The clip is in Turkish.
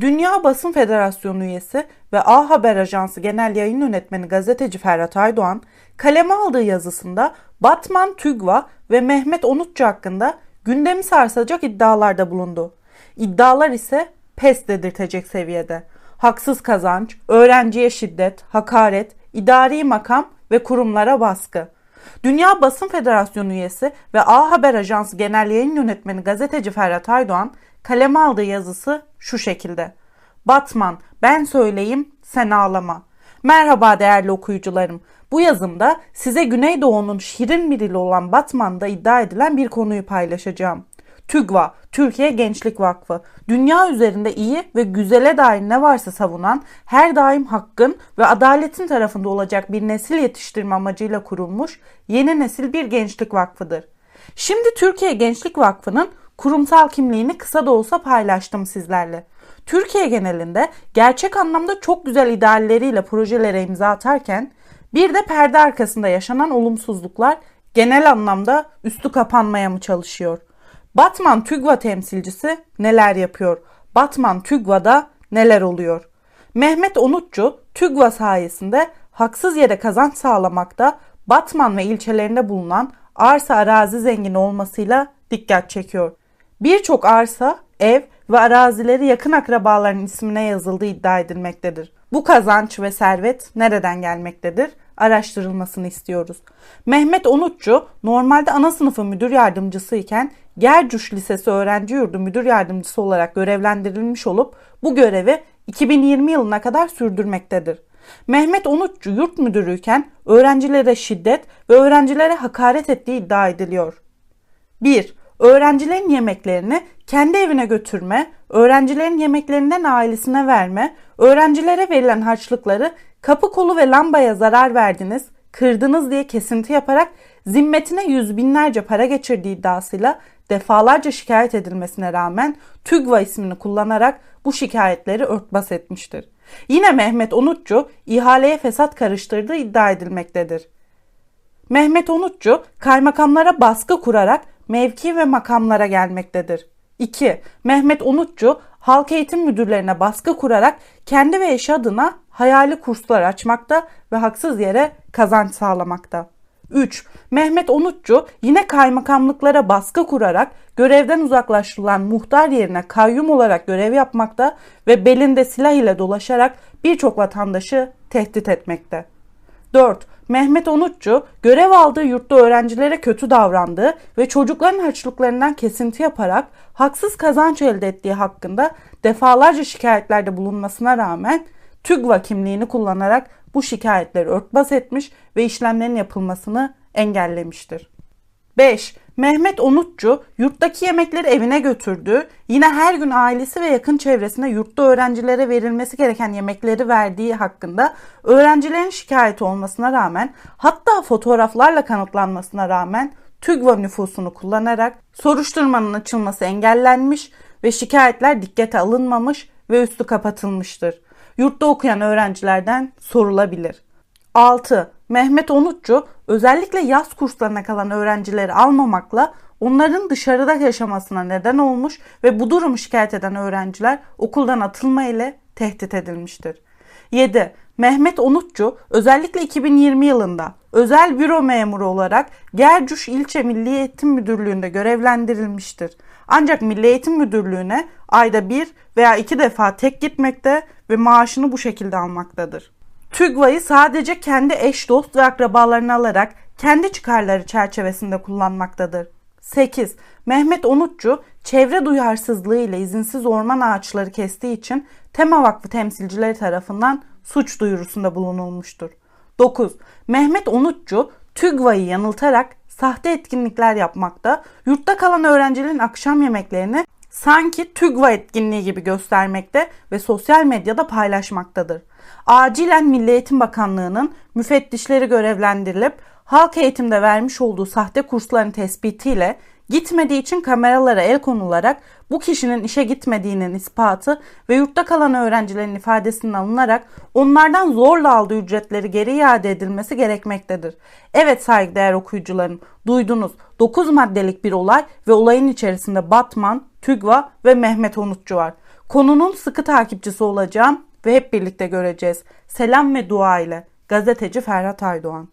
Dünya Basın Federasyonu üyesi ve A Haber Ajansı Genel Yayın Yönetmeni gazeteci Ferhat Aydoğan, kaleme aldığı yazısında Batman Tügva ve Mehmet Onutçu hakkında gündemi sarsacak iddialarda bulundu. İddialar ise pes dedirtecek seviyede. Haksız kazanç, öğrenciye şiddet, hakaret, idari makam ve kurumlara baskı. Dünya Basın Federasyonu üyesi ve A Haber Ajansı Genel Yayın Yönetmeni gazeteci Ferhat Aydoğan kaleme aldığı yazısı şu şekilde. Batman, ben söyleyeyim, sen ağlama. Merhaba değerli okuyucularım. Bu yazımda size Güneydoğu'nun şirin birili olan Batman'da iddia edilen bir konuyu paylaşacağım. TÜGVA, Türkiye Gençlik Vakfı, dünya üzerinde iyi ve güzele dair ne varsa savunan, her daim hakkın ve adaletin tarafında olacak bir nesil yetiştirme amacıyla kurulmuş yeni nesil bir gençlik vakfıdır. Şimdi Türkiye Gençlik Vakfı'nın kurumsal kimliğini kısa da olsa paylaştım sizlerle. Türkiye genelinde gerçek anlamda çok güzel idealleriyle projelere imza atarken bir de perde arkasında yaşanan olumsuzluklar genel anlamda üstü kapanmaya mı çalışıyor? Batman TÜGVA temsilcisi neler yapıyor? Batman TÜGVA'da neler oluyor? Mehmet Onutçu TÜGVA sayesinde haksız yere kazanç sağlamakta Batman ve ilçelerinde bulunan arsa arazi zengini olmasıyla dikkat çekiyor. Birçok arsa, ev ve arazileri yakın akrabaların ismine yazıldığı iddia edilmektedir. Bu kazanç ve servet nereden gelmektedir? Araştırılmasını istiyoruz. Mehmet Onutçu normalde ana sınıfı müdür yardımcısı iken Gercuş Lisesi Öğrenci Yurdu müdür yardımcısı olarak görevlendirilmiş olup bu görevi 2020 yılına kadar sürdürmektedir. Mehmet Onutçu yurt müdürüyken öğrencilere şiddet ve öğrencilere hakaret ettiği iddia ediliyor. 1. Öğrencilerin yemeklerini kendi evine götürme, öğrencilerin yemeklerinden ailesine verme, öğrencilere verilen harçlıkları kapı kolu ve lambaya zarar verdiniz, kırdınız diye kesinti yaparak zimmetine yüz binlerce para geçirdiği iddiasıyla defalarca şikayet edilmesine rağmen TÜGVA ismini kullanarak bu şikayetleri örtbas etmiştir. Yine Mehmet Onutçu ihaleye fesat karıştırdığı iddia edilmektedir. Mehmet Onutçu kaymakamlara baskı kurarak mevki ve makamlara gelmektedir. 2. Mehmet Onutçu halk eğitim müdürlerine baskı kurarak kendi ve eşi adına hayali kurslar açmakta ve haksız yere kazanç sağlamakta. 3. Mehmet Onutçu yine kaymakamlıklara baskı kurarak görevden uzaklaştırılan muhtar yerine kayyum olarak görev yapmakta ve belinde silah ile dolaşarak birçok vatandaşı tehdit etmekte. 4. Mehmet Onutçu görev aldığı yurtta öğrencilere kötü davrandığı ve çocukların harçlıklarından kesinti yaparak haksız kazanç elde ettiği hakkında defalarca şikayetlerde bulunmasına rağmen TÜGVA kimliğini kullanarak bu şikayetleri örtbas etmiş ve işlemlerin yapılmasını engellemiştir. 5. Mehmet Onutçu yurttaki yemekleri evine götürdü. Yine her gün ailesi ve yakın çevresine yurtta öğrencilere verilmesi gereken yemekleri verdiği hakkında öğrencilerin şikayeti olmasına rağmen hatta fotoğraflarla kanıtlanmasına rağmen TÜGVA nüfusunu kullanarak soruşturmanın açılması engellenmiş ve şikayetler dikkate alınmamış ve üstü kapatılmıştır. Yurtta okuyan öğrencilerden sorulabilir. 6. Mehmet Onutçu özellikle yaz kurslarına kalan öğrencileri almamakla onların dışarıda yaşamasına neden olmuş ve bu durumu şikayet eden öğrenciler okuldan atılma ile tehdit edilmiştir. 7. Mehmet Onutçu özellikle 2020 yılında özel büro memuru olarak Gercuş İlçe Milli Eğitim Müdürlüğü'nde görevlendirilmiştir. Ancak Milli Eğitim Müdürlüğü'ne ayda bir veya iki defa tek gitmekte ve maaşını bu şekilde almaktadır. TÜGVA'yı sadece kendi eş, dost ve akrabalarını alarak kendi çıkarları çerçevesinde kullanmaktadır. 8. Mehmet Onutçu çevre duyarsızlığı ile izinsiz orman ağaçları kestiği için Tema Vakfı temsilcileri tarafından suç duyurusunda bulunulmuştur. 9. Mehmet Onutçu TÜGVA'yı yanıltarak sahte etkinlikler yapmakta, yurtta kalan öğrencilerin akşam yemeklerini sanki TÜGVA etkinliği gibi göstermekte ve sosyal medyada paylaşmaktadır. Acilen Milli Eğitim Bakanlığı'nın müfettişleri görevlendirilip halk eğitimde vermiş olduğu sahte kursların tespitiyle gitmediği için kameralara el konularak bu kişinin işe gitmediğinin ispatı ve yurtta kalan öğrencilerin ifadesinin alınarak onlardan zorla aldığı ücretleri geri iade edilmesi gerekmektedir. Evet saygıdeğer okuyucularım duydunuz 9 maddelik bir olay ve olayın içerisinde Batman, TÜGVA ve Mehmet Onutçu var. Konunun sıkı takipçisi olacağım ve hep birlikte göreceğiz. Selam ve dua ile. Gazeteci Ferhat Aydoğan